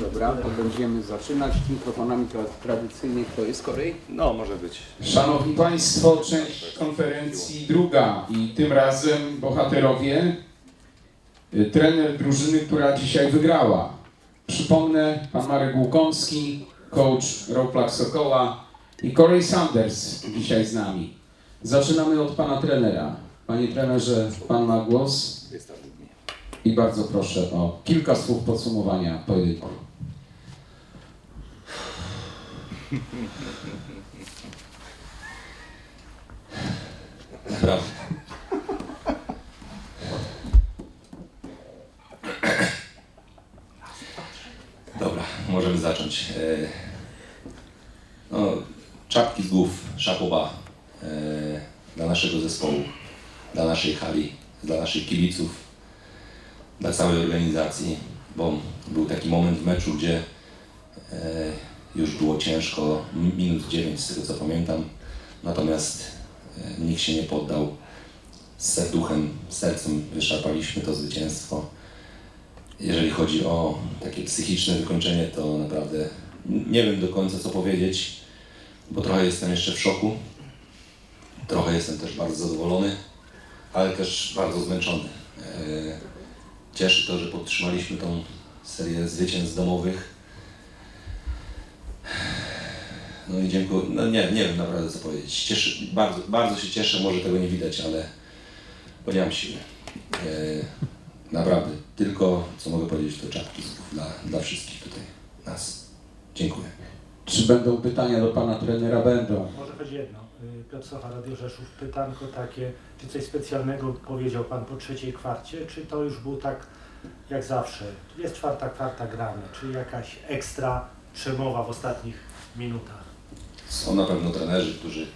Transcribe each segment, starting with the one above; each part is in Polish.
Dobra, to będziemy zaczynać mikrofonami tra- tradycyjnie. Kto jest kolej? No, może być. Szanowni Państwo, część konferencji druga i tym razem bohaterowie, y, trener drużyny, która dzisiaj wygrała. Przypomnę, pan Marek Łukomski, coach Roplak Sokoła i Corey Sanders dzisiaj z nami. Zaczynamy od pana trenera. Panie trenerze, pan ma głos i bardzo proszę o kilka słów podsumowania pojedynku. Naprawdę. Dobra, możemy zacząć. E, No, czapki z głów, szapoba e, dla naszego zespołu, dla naszej hali, dla naszych kibiców, dla całej organizacji, bo był taki moment w meczu, gdzie e, już było ciężko, mi- minut 9 z tego co pamiętam, natomiast e, nikt się nie poddał. Z serduchem, sercem wyszarpaliśmy to zwycięstwo. Jeżeli chodzi o takie psychiczne wykończenie, to naprawdę nie wiem do końca co powiedzieć, bo trochę jestem jeszcze w szoku. Trochę jestem też bardzo zadowolony, ale też bardzo zmęczony. Cieszy to, że podtrzymaliśmy tą serię zwycięstw domowych. No i dziękuję. No nie, nie wiem naprawdę co powiedzieć. Cieszy, bardzo, bardzo się cieszę, może tego nie widać, ale bo nie mam siły. E, naprawdę. Tylko co mogę powiedzieć to czapki dla, dla wszystkich tutaj nas. Dziękuję. Czy będą pytania do pana trenera? Będą. Może choć jedno. Y, Piotr Socha, Radio Rzeszów, pytanko takie, czy coś specjalnego powiedział Pan po trzeciej kwarcie, czy to już był tak jak zawsze? Jest czwarta kwarta gramy, czy jakaś ekstra przemowa w ostatnich minutach? Są na pewno trenerzy, którzy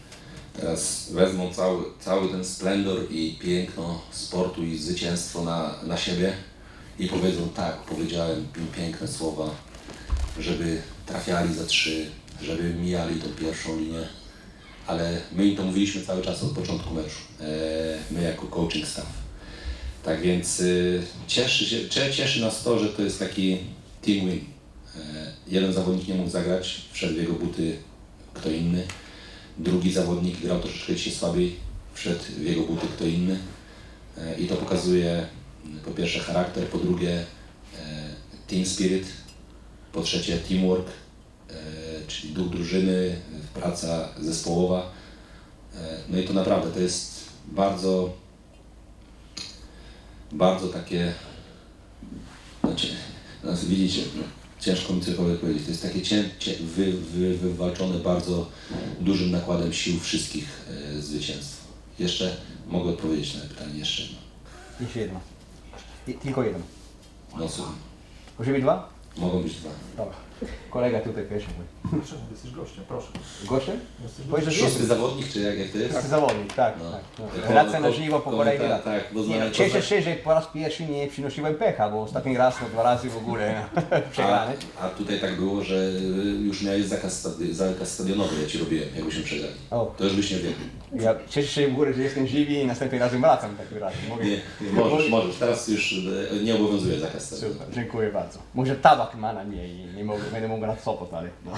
teraz wezmą cały, cały ten splendor i piękno sportu i zwycięstwo na, na siebie i powiedzą tak, powiedziałem piękne słowa, żeby trafiali za trzy, żeby mijali tą pierwszą linię, ale my im to mówiliśmy cały czas od początku meczu, e, my jako coaching staff. Tak więc y, cieszy, się, cie- cieszy nas to, że to jest taki team win. E, jeden zawodnik nie mógł zagrać, wszedł w jego buty kto inny. Drugi zawodnik grał troszeczkę dzisiaj słabiej, wszedł w jego buty kto inny. E, I to pokazuje mm, po pierwsze charakter, po drugie e, team spirit, po trzecie teamwork, e, czyli duch drużyny, e, praca zespołowa. E, No i to naprawdę to jest bardzo, bardzo takie, cie- no, widzicie, no, ciężko mi cokolwiek powiedzieć, to jest takie cię, cię, wy, wy, wywalczone bardzo dużym nakładem sił wszystkich zwycięstw. Jeszcze mogę odpowiedzieć na pytanie, jeszcze jedno. Jeszcze jedno. I, tylko jedno. No słucham, Może być dwa? mogą być dwa. Dobra. Kolega tutaj pierwszy mój. Proszę, jesteś gościem, proszę. Gościem? Jesteś Powiedz, że Szósty zawodnik, czy jak, jak to jest? Zawodnik, tak. No. tak. Relacja na żywo po komentarz- kolei. Tak, tak, bo nie, zna- Cieszę się, że po raz pierwszy nie przynosiłem pecha, bo ostatni raz, no dwa razy w ogóle przegrany. A, a tutaj tak było, że już miałeś zakaz, zakaz stadionowy, ja ci robiłem, jakbyśmy przegrali. O, To już byś nie wiedział. ja cieszę się w ogóle, że jestem żywy i następnym razem wracam w takim razie. Mogę... Nie, nie, możesz, możesz. Teraz już e, nie obowiązuje zakaz stadionowy. Super, dziękuję bardzo. Może tabak ma na mnie i nie mogę, będę mógł na Sopot, ale no.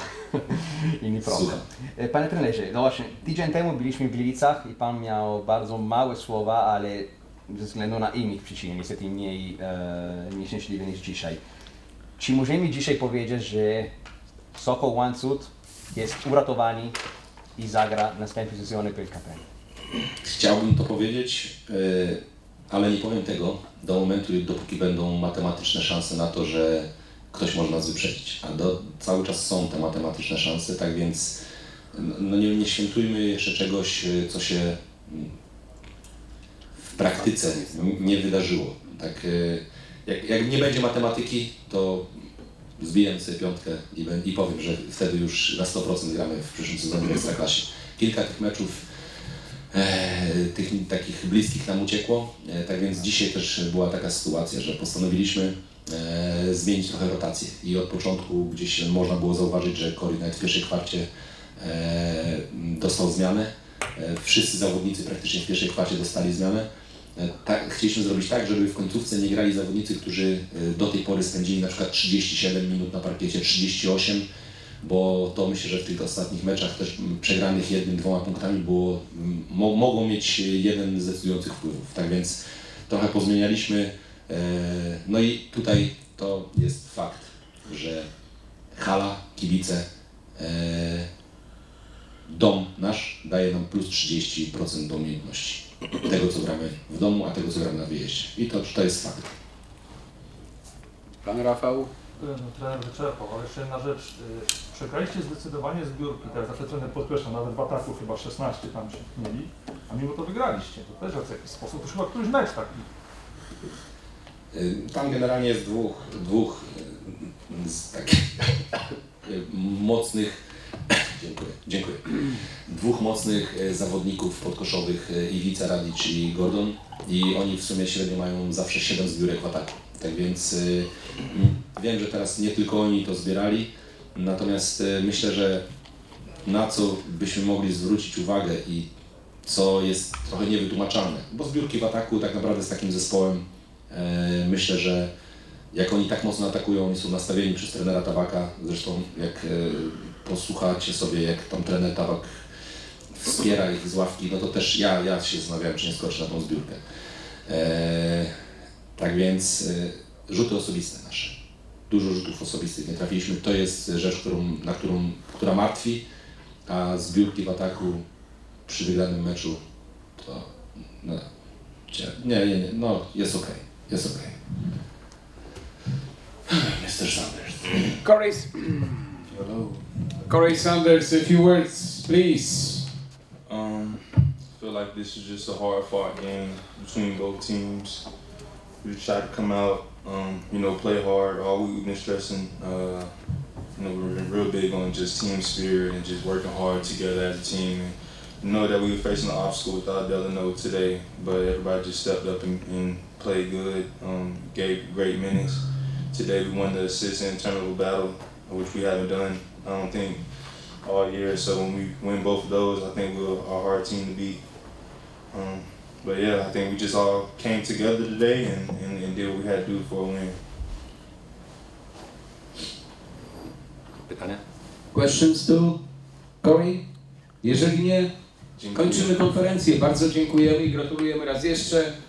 inny problem. Panie trenerze, no właśnie, tydzień temu byliśmy w Gliwicach i Pan miał bardzo małe słowa, ale ze względu na innych przyczyn, niestety mniej e, nieszczęśliwe niż dzisiaj. Czy możemy dzisiaj powiedzieć, że Sokol Łańcut jest uratowany i zagra następny sezon PLKP? Chciałbym to powiedzieć, ale nie powiem tego do momentu, dopóki będą matematyczne szanse na to, że ktoś może nas wyprzedzić. A do, cały czas są te matematyczne szanse, tak więc no nie, nie świętujmy jeszcze czegoś, e, co się mm, w praktyce nie wydarzyło. Tak, e, jak, jak nie będzie matematyki, to zbiję sobie piątkę i, i powiem, że wtedy już na 100% gramy w przyszłym sezonie w Ekstraklasie. Kilka tych meczów e, tych takich bliskich nam uciekło. E, tak więc dzisiaj też była taka sytuacja, że postanowiliśmy e, zmienić trochę rotację i od początku gdzieś można było zauważyć, że Cory nawet w pierwszej kwarcie e, dostał zmianę. E, wszyscy zawodnicy praktycznie w pierwszej kwarcie dostali zmianę. e, tak, chcieliśmy zrobić tak, żeby w końcówce nie grali zawodnicy, którzy e, do tej pory spędzili na przykład 37 minut na parkiecie, 38, bo to myślę, że w tych ostatnich meczach też przegranych jednym, dwoma punktami było, mo, mogło mieć jeden z decydujących wpływów. Tak więc trochę pozmienialiśmy. E, No i tutaj to jest fakt, że hala, kibice, e, dom nasz daje nam plus 30% do umiejętności. Tego, co gramy w domu, a tego, co gramy na wyjeździe. I to, to jest fakt. Pan Rafał? No, trener wyczerpał, ale jeszcze jedna rzecz. Przegraliście zdecydowanie zbiórki, tak zawsze trener podkreśla, nawet w ataku chyba 16 tam się mieli, a mimo to wygraliście. To też w jakiś sposób, to już chyba któryś mecz taki. Y, Tam generalnie jest dwóch, dwóch y, z takich y, mocnych, dziękuję, dziękuję, dwóch mocnych zawodników podkoszowych, Iwica Radic i Gordon i oni w sumie średnio mają zawsze 7 zbiórek w ataku. Tak więc y, m, wiem, że teraz nie tylko oni to zbierali, natomiast myślę, że na co byśmy mogli zwrócić uwagę i co jest trochę niewytłumaczalne, bo zbiórki w ataku tak naprawdę z takim zespołem Myślę, że jak oni tak mocno atakują, oni są nastawieni przez trenera Tabaka. Zresztą jak e, posłuchacie sobie, jak tam trener Tabak wspiera ich z ławki, no to też ja, ja się zastanawiałem, czy nie skoczę na tą zbiórkę. E, tak więc e, rzuty osobiste nasze. Dużo rzutów osobistych nie trafiliśmy. To jest rzecz, którą, na którą, która martwi, a zbiórki w ataku przy wygranym meczu to no, nie, nie, nie, no jest okej, jest okay. Mr. Sanders. Corey, Hello. Corey Sanders, a few words, please. Um, I feel like this is just a hard fought game between both teams. We tried to come out, um, you know, play hard. All we've been stressing, uh, you know, we're real big on just team spirit and just working hard together as a team. And know that we were facing an obstacle without Delano today, but everybody just stepped up and, and played good, um, gave great minutes. Today we won the assist and turnover battle, which we haven't done, I don't think, all year. So when we win both of those, I think we're a hard team to beat. Um, but yeah, I think we just all came together today and, and, and did what we had to do for a win. Pytania? Questions to Corey? Jeżeli nie, Dziękuję. kończymy konferencję. Bardzo dziękujemy i gratulujemy raz jeszcze.